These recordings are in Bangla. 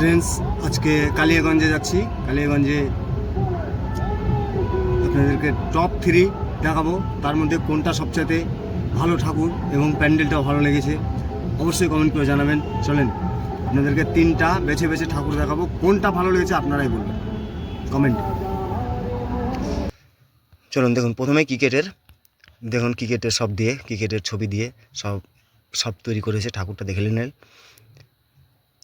ফ্রেন্ডস আজকে কালিয়াগঞ্জে যাচ্ছি। কালিয়াগঞ্জে আপনাদেরকে টপ থ্রি দেখাবো। তার মধ্যে কোনটা সবচেয়ে ভালো ঠাকুর এবং প্যান্ডেলটাও ভালো লেগেছে, অবশ্যই কমেন্ট করে জানাবেন। চলেন, আপনাদেরকে তিনটা বেছে বেছে ঠাকুর দেখাবো। কোনটা ভালো লেগেছে আপনারাই বলবেন। কমেন্ট চলুন, দেখুন, প্রথমে ক্রিকেটের। দেখুন, ক্রিকেটের সব দিয়ে, ক্রিকেটের ছবি দিয়ে সব সব তৈরি করেছে ঠাকুরটা, দেখে নিলেন।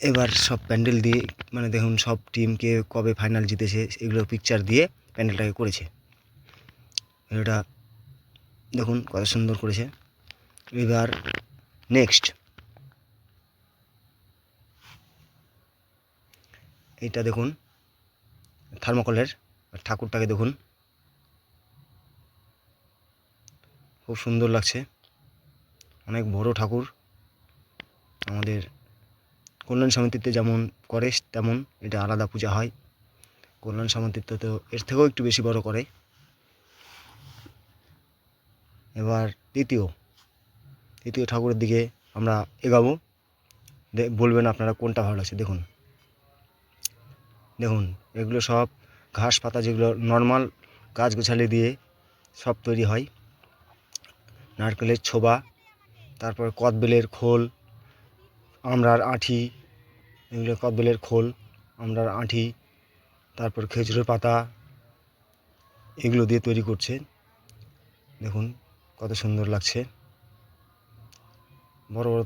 এবার সব প্যান্ডেল দিয়ে মানে দেখুন সব টিমকে কবে ফাইনাল জিতেছে, এগুলো পিকচার দিয়ে প্যান্ডেলটাকে করেছে। এটা দেখুন কত সুন্দর করেছে। এবার নেক্সট এইটা দেখুন থার্মোকলের ঠাকুরটাকে দেখুন। খুব সুন্দর লাগছে। অনেক বড় ঠাকুর আমাদের কল্যাণ সমিতিতে যেমন করে, তেমন এটা আলাদা পূজা হয়। কল্যাণ সমিতিতে তো এর থেকেও একটু বেশি বড় করে। এবার তৃতীয় তৃতীয় ঠাকুরের দিকে আমরা এগাবো। বলবেন আপনারা কোনটা ভালো লাগছে, দেখুন। দেখুন, এগুলো সব ঘাস পাতা যেগুলো নর্মাল গাছ গোছালি দিয়ে সব তৈরি হয়। নারকেলের ছোবা, তারপর কদবেলের খোল আমড়ার আঁঠি, এগুলো কদবেলের খোল আমড়ার আঁঠি, তারপর খেজুরের পাতা, এগুলো দিয়ে তৈরি করছে। দেখুন কত সুন্দর লাগছে। বড় বড়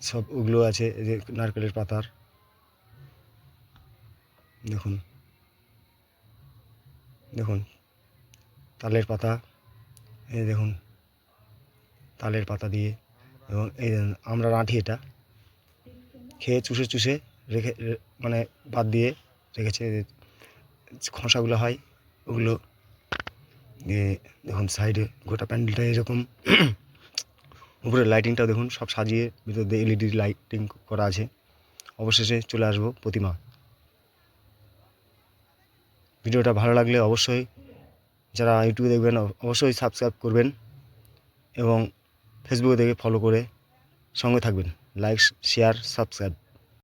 সব ওগুলো আছে এই যে নারকেলের পাতার। দেখুন। দেখুন। তালের পাতা। এই দেখুন। তালের পাতা দিয়ে এবং এই আমরা আঁঠি এটা। খেয়ে চুষে চুষে রেখে মানে বাদ দিয়ে রেখেছে খোসাগুলো হয়, ওগুলো দিয়ে দেখুন সাইডে গোটা প্যান্ডেলটা এরকম। উপরে লাইটিংটা দেখুন, সব সাজিয়ে ভিতর দিয়ে এলইডি লাইটিং করা আছে। অবশেষে চলে আসব প্রতিমা। ভিডিওটা ভালো লাগলে অবশ্যই যারা ইউটিউবে দেখবেন অবশ্যই সাবস্ক্রাইব করবেন এবং ফেসবুকে দেখে ফলো করে সঙ্গে থাকবেন। Like share subscribe.